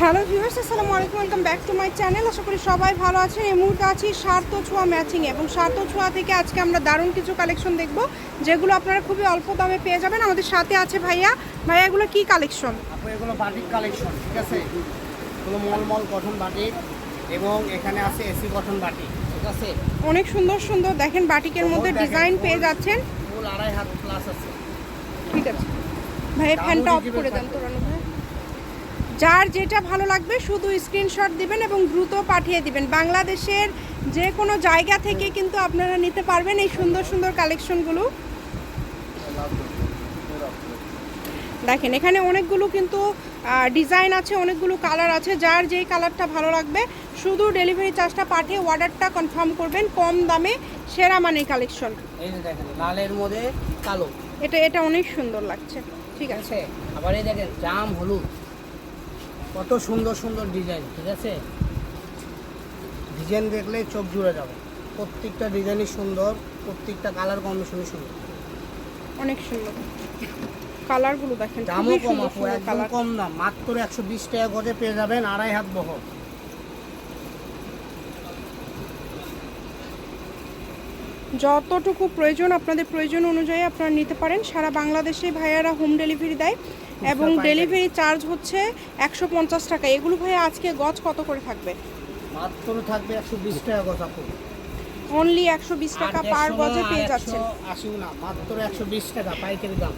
Hello viewers আসসালামু আলাইকুম welcome back to my channel. আশা করি সবাই ভালো আছেন। এই মুহূর্তে আছি সার্থ ছোঁয়া ম্যাচিং এবং সার্থ ছোঁয়া থেকে আজকে আমরা দারুণ কিছু কালেকশন দেখব যেগুলো আপনারা খুবই অল্প দামে পেয়ে যাবেন। আমাদের সাথে আছে ভাইয়া। ভাইয়া এগুলো কি কালেকশন এগুলো বাটিক কালেকশন ঠিক আছে? এগুলো মলমল গঠন বাটিক এবং এখানে আছে এসি গঠন বাটিক ঠিক আছে? অনেক সুন্দর সুন্দর দেখেন বাটিকের মধ্যে ডিজাইন পেয়ে যাচ্ছেন। আড়াই হাত প্লাস আছে। ঠিক আছে। ভাইয়া ফ্যানটা অফ করে দেন থাকবে। তো রানু ভাই যার যেটা ভালো লাগবে শুধু স্ক্রিনশট দিবেন এবং দ্রুত পাঠিয়ে দিবেন। বাংলাদেশের যে কোনো জায়গা থেকে কিন্তু আপনারা নিতে পারবেন এই সুন্দর সুন্দর কালেকশনগুলো দেখেন এখানে অনেকগুলো কিন্তু ডিজাইন আছে অনেকগুলো কালার আছে। যার যেই কালারটা ভালো লাগবে শুধু ডেলিভারি চার্জটা পাঠিয়ে অর্ডারটা কনফার্ম করবেন কম দামে সেরা মানের কালেকশন এই যে দেখেন লালের মধ্যে কালো। এটা এটা অনেক সুন্দর লাগছে। ঠিক আছে। আবার এই দেখেন জাম হলুদ। কত সুন্দর সুন্দর ডিজাইন ঠিক আছে? ডিজাইন দেখলে চোখ জুড়ে যাবে। প্রত্যেকটা ডিজাইনই সুন্দর প্রত্যেকটা কালার কম্বিনেশনই সুন্দর। অনেক সুন্দর। কালারগুলো দেখেন দামও কম আপু একদম কালার কম দাম। মাত্র একশো বিশ টাকা গজে পেয়ে যাবেন আড়াই হাত বহ যতটুকু প্রয়োজন আপনাদের প্রয়োজন অনুযায়ী আপনারা নিতে পারেন। সারা বাংলাদেশে ভাইয়ারা হোম ডেলিভারি দেয় এবং ডেলিভারি চার্জ হচ্ছে একশো পঞ্চাশ টাকা। এগুলো ভাইয়া আজকে গজ কত করে থাকবে? মাত্র থাকবে একশো বিশ টাকা গজ আপু। অনলি একশো বিশ টাকা পার গজে পেয়ে যাচ্ছে যাচ্ছেন। আশিও না মাত্র একশো বিশ টাকা পাইকারি দাম।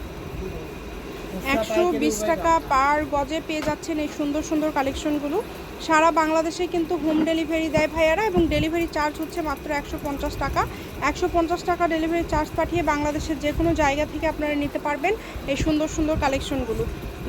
একশো বিশ টাকা পার গজে পেয়ে যাচ্ছেন এই সুন্দর সুন্দর কালেকশনগুলো। সারা বাংলাদেশে কিন্তু হোম ডেলিভারি দেয় ভাইয়ারা এবং ডেলিভারি চার্জ হচ্ছে মাত্র একশো পঞ্চাশ টাকা। একশো পঞ্চাশ টাকা ডেলিভারি চার্জ পাঠিয়ে বাংলাদেশের যে কোনো জায়গা থেকে আপনারা নিতে পারবেন এই সুন্দর সুন্দর কালেকশনগুলো।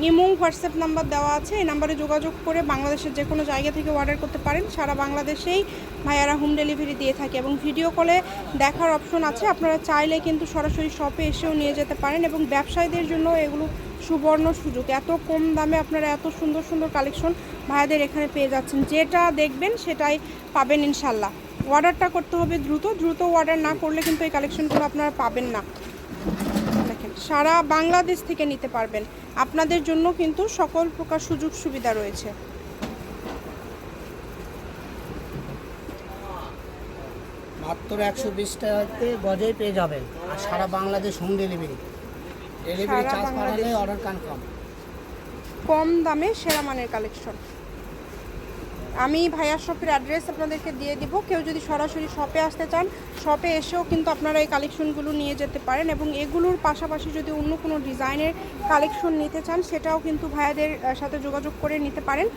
ইমো, হোয়াটসঅ্যাপ নাম্বার দেওয়া আছে, এই নাম্বারে যোগাযোগ করে বাংলাদেশের যে কোনো জায়গা থেকে অর্ডার করতে পারেন। সারা বাংলাদেশেই ভাইয়ারা হোম ডেলিভারি দিয়ে থাকে এবং ভিডিও কলে দেখার অপশন আছে। আপনারা চাইলে কিন্তু সরাসরি শপে এসেও নিয়ে যেতে পারেন এবং ব্যবসায়ীদের জন্য এগুলো সুবর্ণ সুযোগ। এত কম দামে আপনারা এত সুন্দর সুন্দর কালেকশন ভাইয়াদের এখানে পেয়ে যাচ্ছেন। যেটা দেখবেন সেটাই পাবেন ইনশাল্লাহ অর্ডারটা করতে হবে দ্রুত। দ্রুত অর্ডার না করলে কিন্তু এই কালেকশনগুলো আপনারা পাবেন না। দেখেন, সারা বাংলাদেশ থেকে নিতে পারবেন। আপনাদের জন্য কিন্তু সকল প্রকার সুযোগ সুবিধা রয়েছে। মাত্র একশো বিশ টাকাতে গজেই পেয়ে যাবেন। আর সারা বাংলাদেশ হোম ডেলিভারি ডেলিভারি সারা চার্জ বাংলাদেশ। পাঠালে অর্ডার কনফার্ম কম দামে সেরা মানের কালেকশন আমি ভাইয়া শপের অ্যাড্রেস আপনাদেরকে দিয়ে দিব। কেউ যদি সরাসরি শপে আসতে চান শপে এসেও কিন্তু আপনারা এই কালেকশনগুলো নিয়ে যেতে পারেন এবং এগুলোর পাশাপাশি যদি অন্য কোনো ডিজাইনের কালেকশন নিতে চান সেটাও কিন্তু ভাইয়াদের সাথে যোগাযোগ করে নিতে পারেন।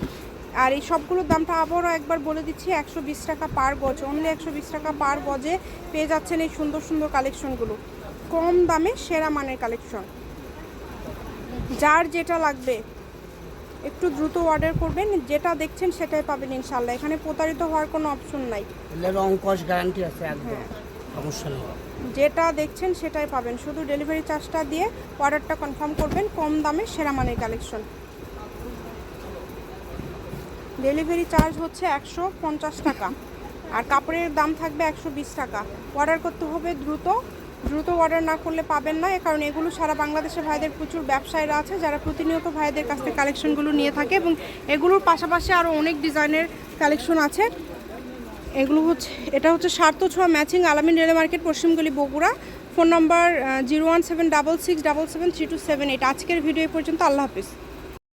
আর এই সবগুলোর দামটা আবারও একবার বলে দিচ্ছি একশো বিশ টাকা পার গজ অনলি একশো বিশ টাকা পার গজে পেয়ে যাচ্ছেন এই সুন্দর সুন্দর কালেকশনগুলো কম দামে সেরা মানের কালেকশন। যার যেটা লাগবে একটু দ্রুত অর্ডার করবেন যেটা দেখছেন সেটাই পাবেন ইনশাল্লাহ এখানে প্রতারিত হওয়ার কোনো অপশন নাই। রং কস গ্যারান্টি আছে একদম। হ্যাঁ। সমস্যা নেই যেটা দেখছেন সেটাই পাবেন। শুধু ডেলিভারি চার্জটা দিয়ে অর্ডারটা কনফার্ম করবেন কম দামে সেরা মানের কালেকশন। ডেলিভারি চার্জ হচ্ছে একশো পঞ্চাশ টাকা। আর কাপড়ের দাম থাকবে একশো বিশ টাকা। অর্ডার করতে হবে দ্রুত দ্রুত অর্ডার না করলে পাবেন না। কারণ এগুলো সারা বাংলাদেশে ভাইদের প্রচুর ব্যবসায়ীরা আছে, যারা প্রতিনিয়ত ভাইদের কাছ থেকে কালেকশনগুলো নিয়ে থাকে এবং এগুলোর পাশাপাশি আরও অনেক ডিজাইনের কালেকশন আছে। এগুলো হচ্ছে, এটা হচ্ছে সার্থ ছোঁয়া ম্যাচিং আলামিন রেল মার্কেট পশ্চিমগুলি বগুড়া। ফোন নম্বর zero one seven double six double seven three two seven eight. আজকের ভিডিও পর্যন্ত, আল্লাহ হাফিজ।